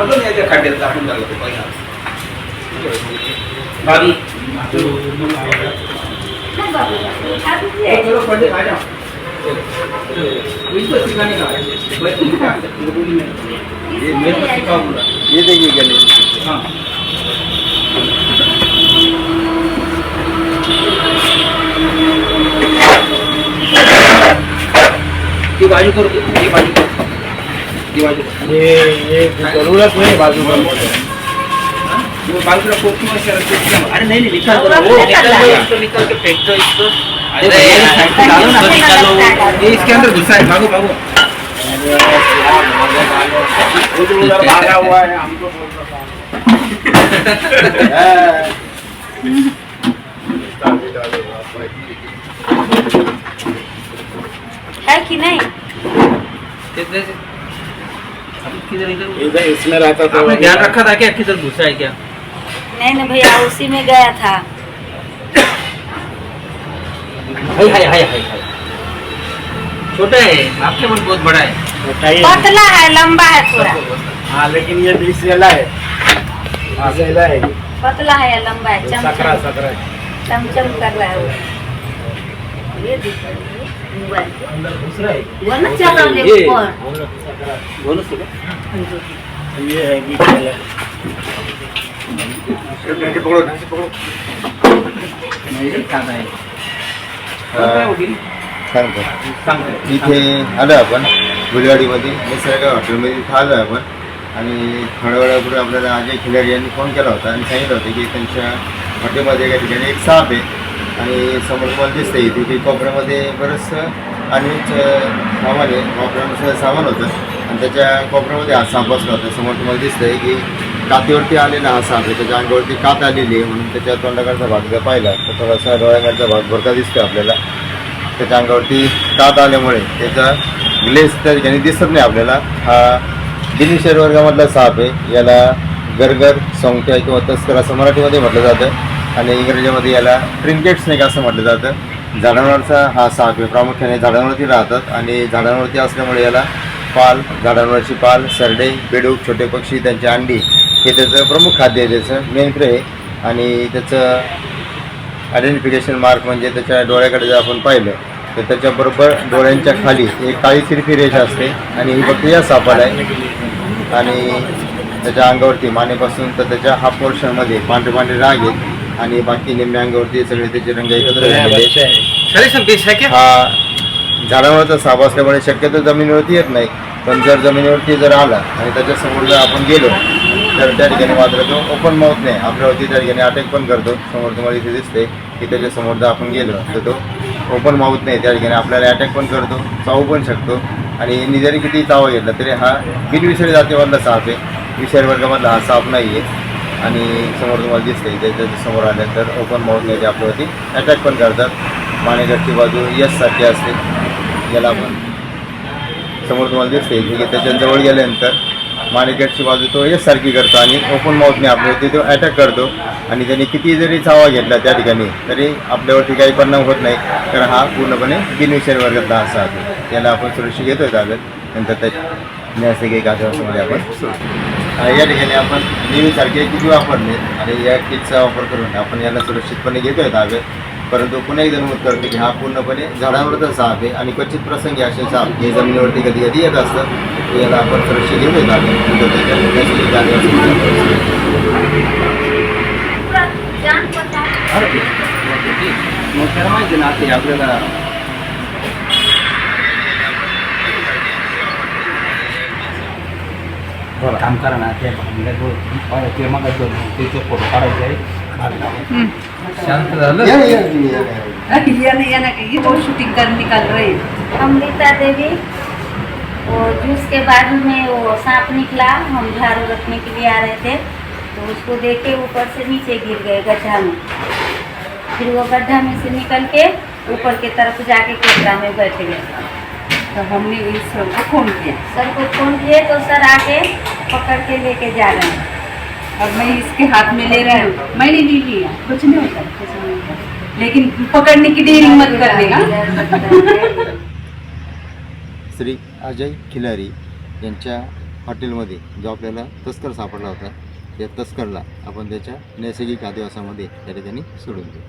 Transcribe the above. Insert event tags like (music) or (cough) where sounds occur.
तो म्हटलं नाही त्या खड्ड्यात आपण झालं तो पहिला बाबी एक किलो खड्डे खाजा इथं ठिकाणी का बैठून का बोली में ये मेरे को सिखाओ पूरा ये देखिए गले हाँ ये बाजू करो ये बाजू करो। ये बाजू करो। हे ये जरूरत नहीं बाजू का वो अरे नहीं निकाल निकाल के फेंक दो इसको अरे ना। निकालो ये इसके अंदर घुसा है भागो भागो भागा हुआ है हमको है कि नहीं किधर इधर इधर इसमें रहता तो आपने ध्यान रखा था क्या किधर घुसा है क्या? नहीं ना भैया उसी में गया था। हाय हाय हाय हाय हाय। छोटा है आपके मन बहुत बड़ा है। बताइए। पतला है लंबा है थोड़ा। हाँ लेकिन ये बीस सेला है। हाँ सेला है। पतला है या लंबा है सकरा चमचम सकरा चमचम कर रहा है वो। ये दिख रहा है मोबाइल। अंदर घुस रहा है। वो ना चल रहा है ऊपर। सकरा बोलो सुनो ये है बीस सेला पकड़ो पकड़ो नहीं खाता है सांगतो इथे आलो आपण गुलवाडीमध्ये निसर्ग हॉटेलमध्ये इथं आलो आपण. आणि थोड्या वेळापूर्वी आपल्याला अजय खिलारी यांनी फोन केला होता आणि सांगितलं होतं की त्यांच्या हॉटेलमध्ये एका ठिकाणी एक साप आहे. आणि समोर तुम्हाला दिसतंय तिथे कोपऱ्यामध्ये बरंचसं आणि सामान आहे वापरानुसार सामान होतं. आणि त्याच्या कोपऱ्यामध्ये हा साप बसला होता. समोर तुम्हाला दिसतंय की कातीवरती आलेला हा साप आहे. त्याच्या अंगावरती कात आलेली आहे म्हणून त्याच्या तोंडाकडचा भाग जर पाहिला तर थोडासा डोळ्याकडचा भाग भरका दिसतो आपल्याला. त्याच्या अंगावरती कात आल्यामुळे त्याचा ग्लेस त्या ठिकाणी दिसत नाही आपल्याला. हा दिनशेर वर्गामधला साप आहे. याला गरगर सोंगट्या किंवा तस्कर असं मराठीमध्ये म्हटलं जातं. आणि इंग्रजीमध्ये याला ट्रिंकेट स्नेक असं म्हटलं जातं. झाडांवरचा हा साप आहे प्रामुख्याने झाडांवरती राहतात आणि झाडांवरती असल्यामुळे याला पाल झाडांवरची पाल सरडे बेडूक छोटे पक्षी त्यांची अंडी हे त्याचं प्रमुख खाद्य आहे. त्याचं मेन प्रे आहे. आणि त्याचं आयडेंटिफिकेशन मार्क म्हणजे त्याच्या डोळ्याकडे जर आपण पाहिलं तर त्याच्याबरोबर डोळ्यांच्या खाली एक काळी सिरफी रेषा असते आणि ही फक्त या सापाला आहे. आणि त्याच्या अंगावरती मानेपासून तर त्याच्या हाफ पोर्शनमध्ये पांढरे पांढरे राग आहेत. आणि बाकी निम्म्या अंगावरती सगळे त्याचे रंग एकत्र झालेले आहेत. सर सब बेच है क्या हा झाडावरचा साप असल्यामुळे शक्यतो जमिनीवरती येत नाही. पण जर जमिनीवरती जर आला आणि त्याच्यासमोर जर आपण गेलो तर त्या ठिकाणी मात्र तो ओपन माउथ नाही आपल्यावरती त्या ठिकाणी अटॅक पण करतो. समोर तुम्हाला इथे दिसते की त्याच्यासमोर जर आपण गेलो तर तो ओपन माउथ नाही त्या ठिकाणी आपल्याला अटॅक पण करतो चावू पण शकतो. आणि यांनी जरी किती चावा घेतला तरी हा बिनविषारी जातीमधला साप आहे. विषारी वर्गामधला हा साप नाही आहे आणि समोर तुम्हाला दिसते त्याच्यासमोर आल्यानंतर तर ओपन माउथ नाही आपल्यावरती अटॅक पण करतात. मानेगडची बाजू यस सारखी असते. याला आपण समोर तुम्हाला दिसते की त्याच्याजवळ गेल्यानंतर मानेगडची बाजू तो यस सारखी करतो आणि ओपन माउथने आपल्यावरती तो अटॅक करतो. आणि त्याने किती जरी चावा घेतला त्या ठिकाणी तरी आपल्यावरती काही परिणाम होत नाही. कारण हा पूर्णपणे बिनविषारी वर्गातला असा आहे. त्याला आपण सुरक्षित घेतोय ताब्यात नंतर त्या नैसर्गिक आदिवासामध्ये आपण. सोडतो. या ठिकाणी आपण नेहमीसारखे किती वापरले आणि या किटचा वापर करून आपण याला सुरक्षितपणे घेतोय ताब्यात परंतु पुन्हा एकदा नमूद करतो की हा पूर्णपणे झाडांवरचा साप आहे आणि क्वचित प्रसंगी असे साप हे जमिनीवरती कधी कधी येत असतं तर याला आपण सुरक्षित घेतोय ताब्यात नंतर काम करा ना ते भांड्यात ते मग त्याचे फ़ोटो काढायचे आहे शांत झालं या, या, या, या. ये। ना ये ना ये वो शूटिंग कर निकाल रहे हैं। अमृता देवी वो जूस के बाद में वो सांप निकला हम झाड़ू रखने के लिए आ रहे थे तो उसको देखे ऊपर से नीचे गिर गए गड्ढा में। फिर वो गड्ढा में से निकल के ऊपर के तरफ़ जाके कोटरा में बैठ गए। तो हमने इस को फ़ोन किया सर को फ़ोन किए तो सर आके पकड़ के लेके जा रहे हैं। और मैं इसके हाथ में ले रहा हूँ। मैंने नहीं लिया। कुछ नहीं होता। कुछ नहीं होता। लेकिन पकड़ने की डेयरिंग मत कर का। (laughs) श्री अजय खिलारी यांच्या हॉटेलमध्ये जो आपल्याला तस्कर सापडला होता त्या तस्करला आपण त्याच्या नैसर्गिक आदिवासामध्ये त्या ठिकाणी सोडून देऊ.